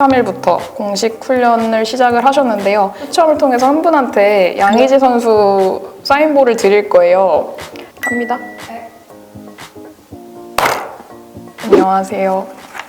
3일부터 공식 훈련을 시작을 하셨는데요. 추첨을 통해서 한 분한테 양의지 선수 사인볼을 드릴 거예요. 갑니다. 안녕하세요.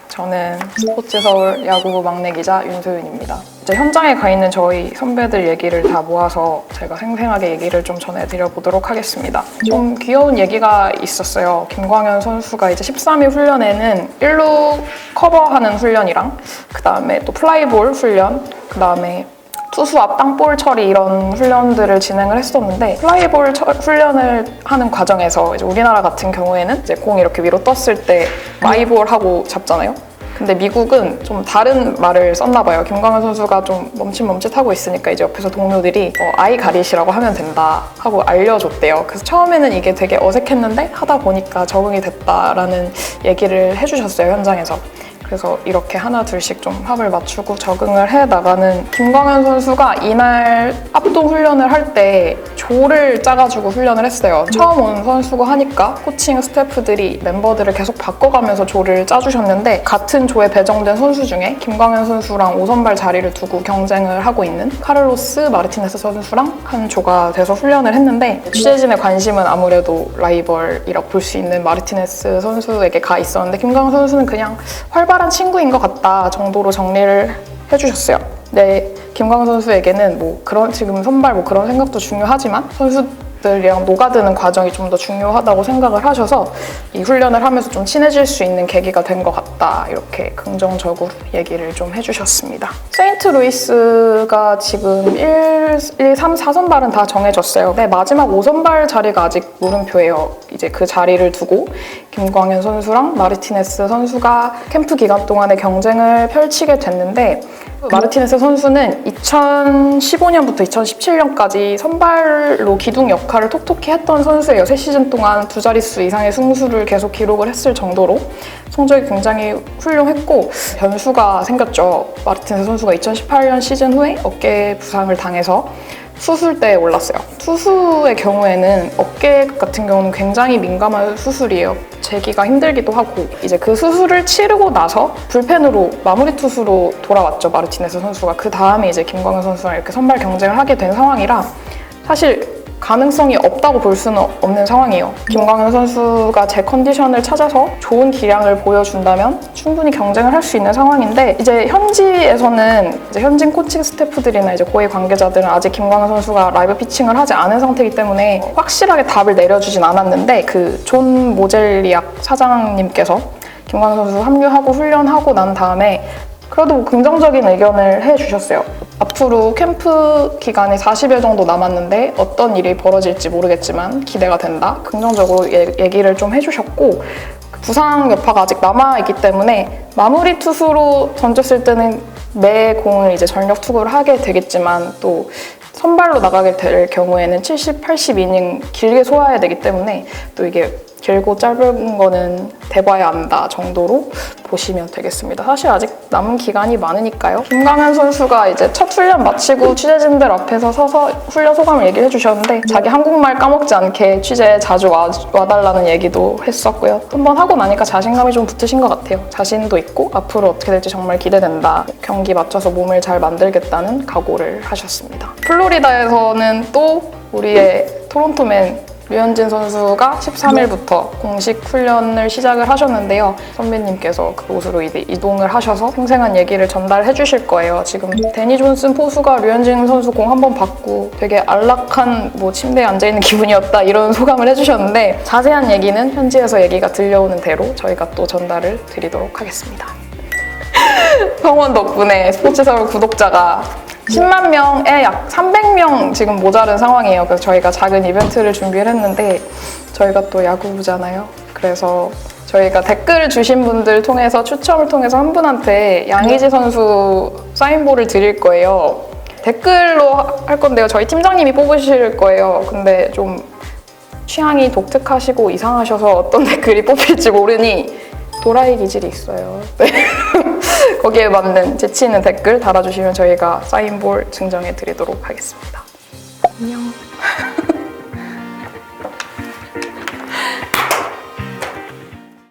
저는 스포츠 서울 야구부 막내 기자 윤소윤입니다. 이제 현장에 가 있는 저희 선배들 얘기를 다 모아서 제가 생생하게 얘기를 좀 전해드려 보도록 하겠습니다. 좀 귀여운 얘기가 있었어요. 김광현 선수가 이제 13위 훈련에는 1루 커버하는 훈련이랑 그 다음에 또 플라이볼 훈련, 그 다음에 투수 앞 땅볼 처리 이런 훈련들을 진행을 했었는데 플라이볼 처- 훈련을 하는 과정에서 이제 우리나라 같은 경우에는 이제 공이 이렇게 위로 떴을 때 마이볼 하고 잡잖아요. 근데 미국은 좀 다른 말을 썼나 봐요. 김광현 선수가 좀 멈칫멈칫하고 있으니까 이제 옆에서 동료들이 어, 아이 가리시라고 하면 된다 하고 알려줬대요. 그래서 처음에는 이게 되게 어색했는데 하다 보니까 적응이 됐다라는 얘기를 해주셨어요 현장에서. 그래서 이렇게 하나 둘씩 좀 합을 맞추고 적응을 해 나가는 김광현 선수가 이날 합동 훈련을 할 때 조를 짜가지고 훈련을 했어요. 처음 온 선수고 하니까 코칭 스태프들이 멤버들을 계속 바꿔가면서 조를 짜주셨는데 같은 조에 배정된 선수 중에 김광현 선수랑 5선발 자리를 두고 경쟁을 하고 있는 카를로스 마르티네스 선수랑 한 조가 돼서 훈련을 했는데 취재진의 관심은 아무래도 라이벌이라고 볼 수 있는 마르티네스 선수에게 가 있었는데 김광현 선수는 그냥 활발한 친구인 것 같다 정도로 정리를 해주셨어요. 네, 김광현 선수에게는 뭐 그런 지금 선발 뭐 그런 생각도 중요하지만 선수 들이랑 녹아드는 과정이 좀 더 중요하다고 생각을 하셔서 이 훈련을 하면서 좀 친해질 수 있는 계기가 된 것 같다 이렇게 긍정적으로 얘기를 좀 해주셨습니다. 세인트 루이스가 지금 1, 1, 3, 4선발은 다 정해졌어요. 네, 마지막 5선발 자리가 아직 물음표예요. 이제 그 자리를 두고 김광현 선수랑 마르티네스 선수가 캠프 기간 동안에 경쟁을 펼치게 됐는데 마르티네스 선수는 2015년부터 2017년까지 선발로 기둥 역할을 톡톡히 했던 선수예요. 세 시즌 동안 두 자릿수 이상의 승수를 계속 기록을 했을 정도로 성적이 굉장히 훌륭했고 변수가 생겼죠. 마르티네스 선수가 2018년 시즌 후에 어깨 부상을 당해서 수술대에 올랐어요. 투수의 경우에는 어깨 같은 경우는 굉장히 민감한 수술이에요. 재기가 힘들기도 하고 이제 그 수술을 치르고 나서 불펜으로 마무리 투수로 돌아왔죠 마르티네스 선수가 그 다음에 이제 김광현 선수랑 이렇게 선발 경쟁을 하게 된 상황이라 사실 가능성이 없다고 볼 수는 없는 상황이에요. 김광현 선수가 제 컨디션을 찾아서 좋은 기량을 보여준다면 충분히 경쟁을 할 수 있는 상황인데 이제 현지에서는 이제 현진 코칭 스태프들이나 이제 고위 관계자들은 아직 김광현 선수가 라이브 피칭을 하지 않은 상태이기 때문에 확실하게 답을 내려주진 않았는데 그 존 모젤리악 사장님께서 김광현 선수 합류하고 훈련하고 난 다음에 그래도 긍정적인 의견을 해주셨어요. 앞으로 캠프 기간이 40일 정도 남았는데 어떤 일이 벌어질지 모르겠지만 기대가 된다. 긍정적으로 얘- 얘기를 좀 해주셨고 부상 여파가 아직 남아있기 때문에 마무리 투수로 던졌을 때는 매 공을 이제 전력 투구를 하게 되겠지만 또 선발로 나가게 될 경우에는 70, 80 이닝 길게 소화해야 되기 때문에 또 이게 길고 짧은 거는 대봐야 안다 정도로 보시면 되겠습니다. 사실 아직 남은 기간이 많으니까요. 김강현 선수가 이제 첫 훈련 마치고 취재진들 앞에서 서서 훈련 소감을 얘기해 주셨는데 자기 한국말 까먹지 않게 취재에 자주 와, 와달라는 얘기도 했었고요. 한번 하고 나니까 자신감이 좀 붙으신 것 같아요. 자신도 있고 앞으로 어떻게 될지 정말 기대된다. 경기 맞춰서 몸을 잘 만들겠다는 각오를 하셨습니다. 플로리다에서는 또 우리의 토론토맨 류현진 선수가 13일부터 공식 훈련을 시작을 하셨는데요. 선배님께서 그곳으로 이제 이동을 하셔서 생생한 얘기를 전달해 주실 거예요. 지금 데니 존슨 포수가 류현진 선수 공 한 번 받고 되게 안락한 뭐 침대에 앉아 있는 기분이었다 이런 소감을 해주셨는데 자세한 얘기는 현지에서 얘기가 들려오는 대로 저희가 또 전달을 드리도록 하겠습니다. 성원 덕분에 스포츠 서울 구독자가 10만 명에 약 300명 지금 모자른 상황이에요. 그래서 저희가 작은 이벤트를 준비를 했는데 저희가 또 야구부잖아요. 그래서 저희가 댓글을 주신 분들 통해서 추첨을 통해서 한 분한테 양의지 선수 사인볼을 드릴 거예요. 댓글로 하- 할 건데요. 저희 팀장님이 뽑으실 거예요. 근데 좀 취향이 독특하시고 이상하셔서 어떤 댓글이 뽑힐지 모르니 도라이 기질이 있어요. 네. 거기에 맞는 재치 있는 댓글 달아주시면 저희가 사인볼 증정해 드리도록 하겠습니다. 안녕.